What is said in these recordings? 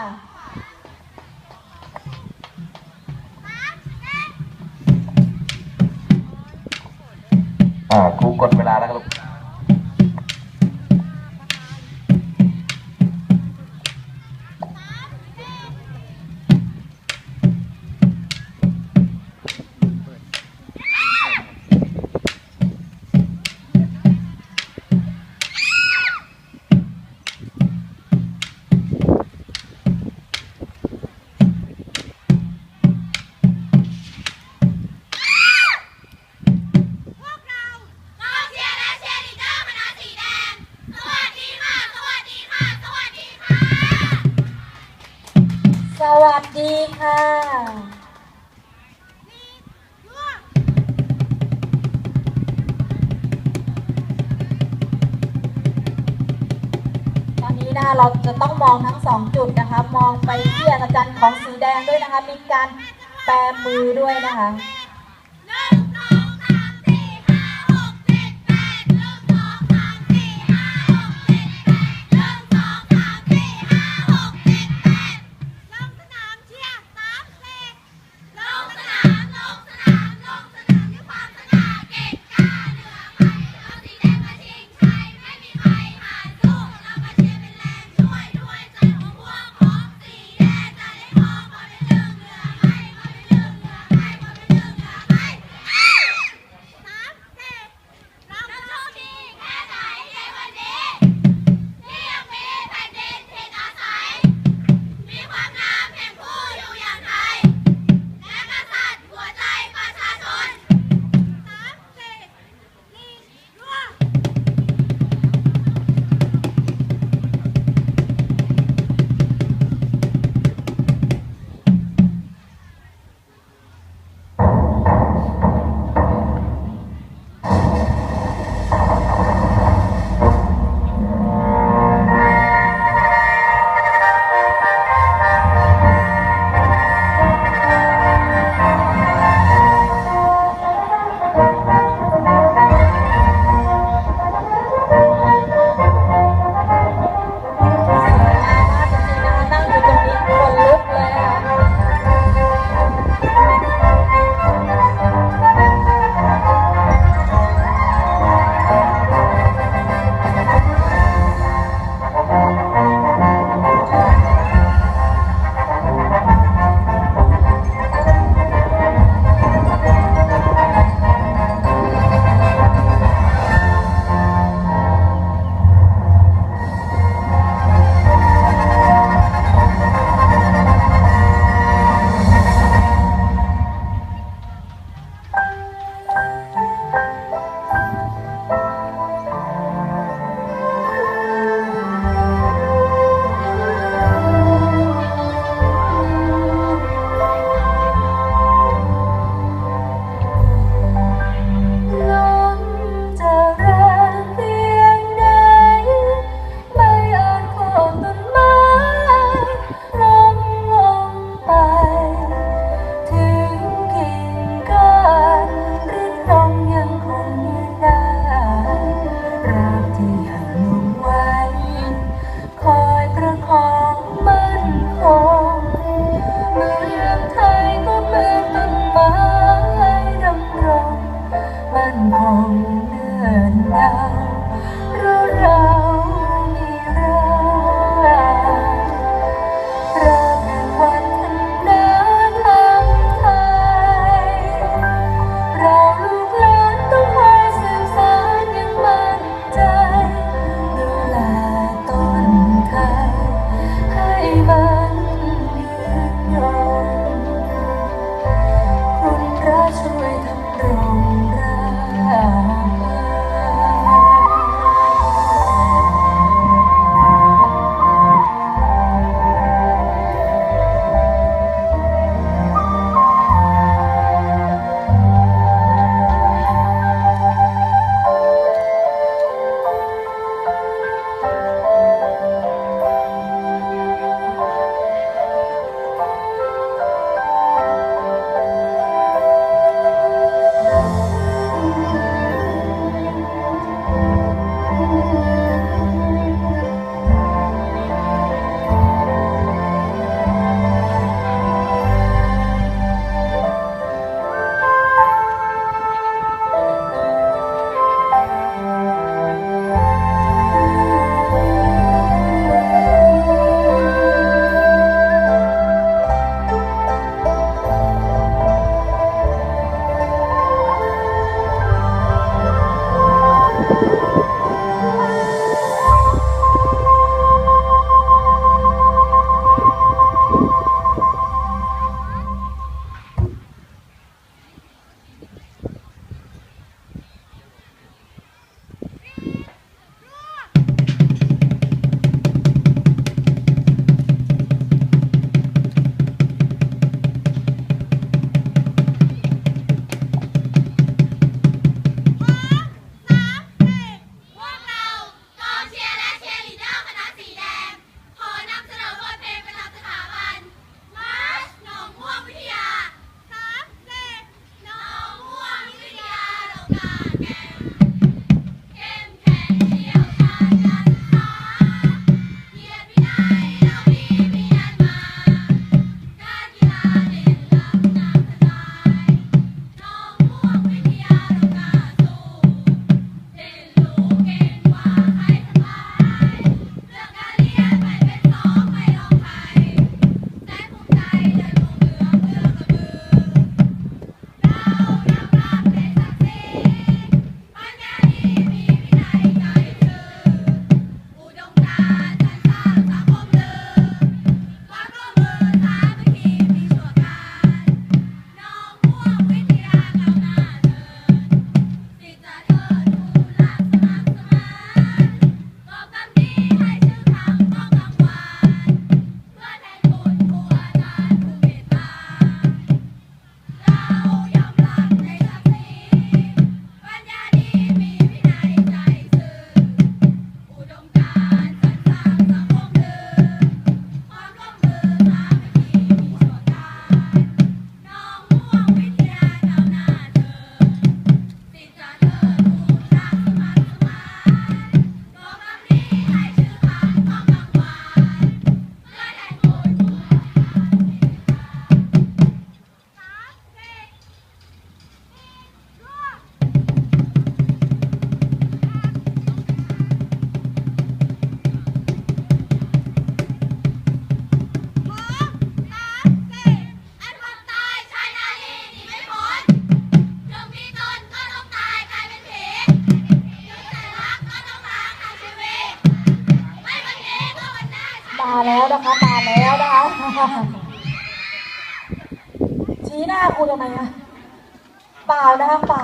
อ่าครูกดเวลาแล้วครับลูก วัสดีค่ะตอนนี้นะคะเราจะต้องมองทั้งสองจุดนะคะ มองไปที่อัศจรรย์ของสีแดงด้วยนะคะ มีการแปรมือด้วยนะคะ มาแล้วนะคะมาแล้วนะคะชี้หน้าคุณทำไมอะเปล่านะคะเปล่า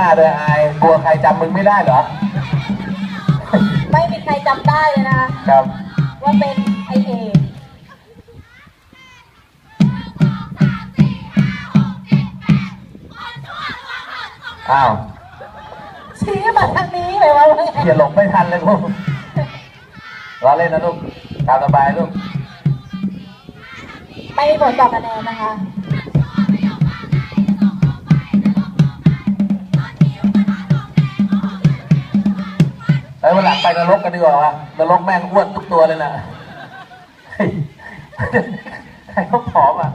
น้าด้วยอายกลัวใครจำมึงไม่ได้เหรอ ไม่มีใครจำได้เลยนะคะครับ ว่าเป็นไอเอกอ้าวชี้มาทางนี้ไปว่าไงอย่าหลงไม่ทันเลยลูกรอเล่นนะลูกตามสบายลูกไม่มีผลต่อคะแนนนะคะ อ้วันหลังไปนรกกันดีกว่าวะนรกแม่งอ้วนทุกตัวเลยนะ ใครเขาผอมอะ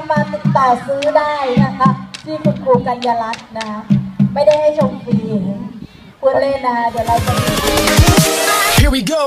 มนะมาติดต่อซื้อได้นะคะ ที่คุณครูกัญญาลัตน์นะคะไม่ได้ให้ชมฟรีควรเล่นนะเดี๋ยวเราจะ Here we go.